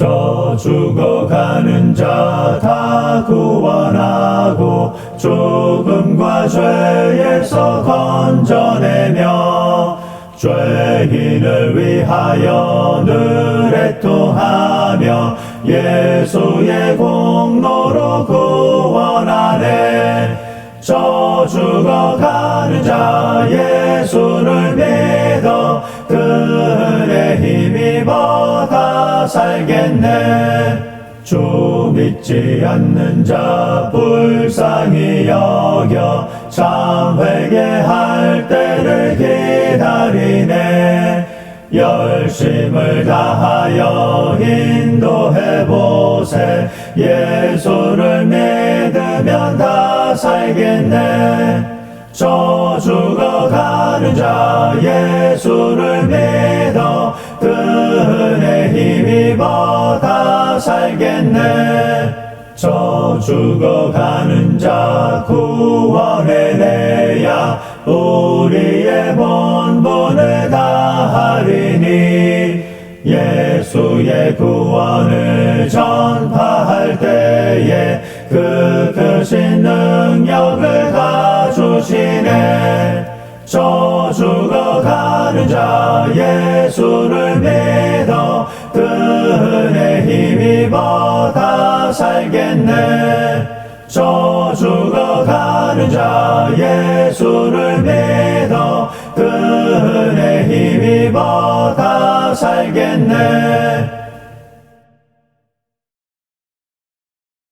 저 죽어가는 자 다 구원하고 죽음과 죄에서 건져내며 죄인을 위하여 늘 애통하며 예수의 공로로 구원하네. 저 죽어가는 자 예수를 믿 살겠네. 주 믿지 않는 자 불쌍히 여겨 참 회개할 때를 기다리네. 열심을 다하여 인도해 보세. 예수를 믿으면 다 살겠네. 저 죽어가는 자 예수를 믿어. 그 은혜 힘입어 다 살겠네. 저 죽어가는 자 구원해내야 우리의 본분을 다하리니 예수의 구원을 전파할 때에 그 크신 능력을 다 주시네. 저 죽어가는 자 예수를 믿 어그 은혜 힘입어 다 살겠네. 저 죽어가는 자 예수를 믿어 그 은혜 힘입어 다 살겠네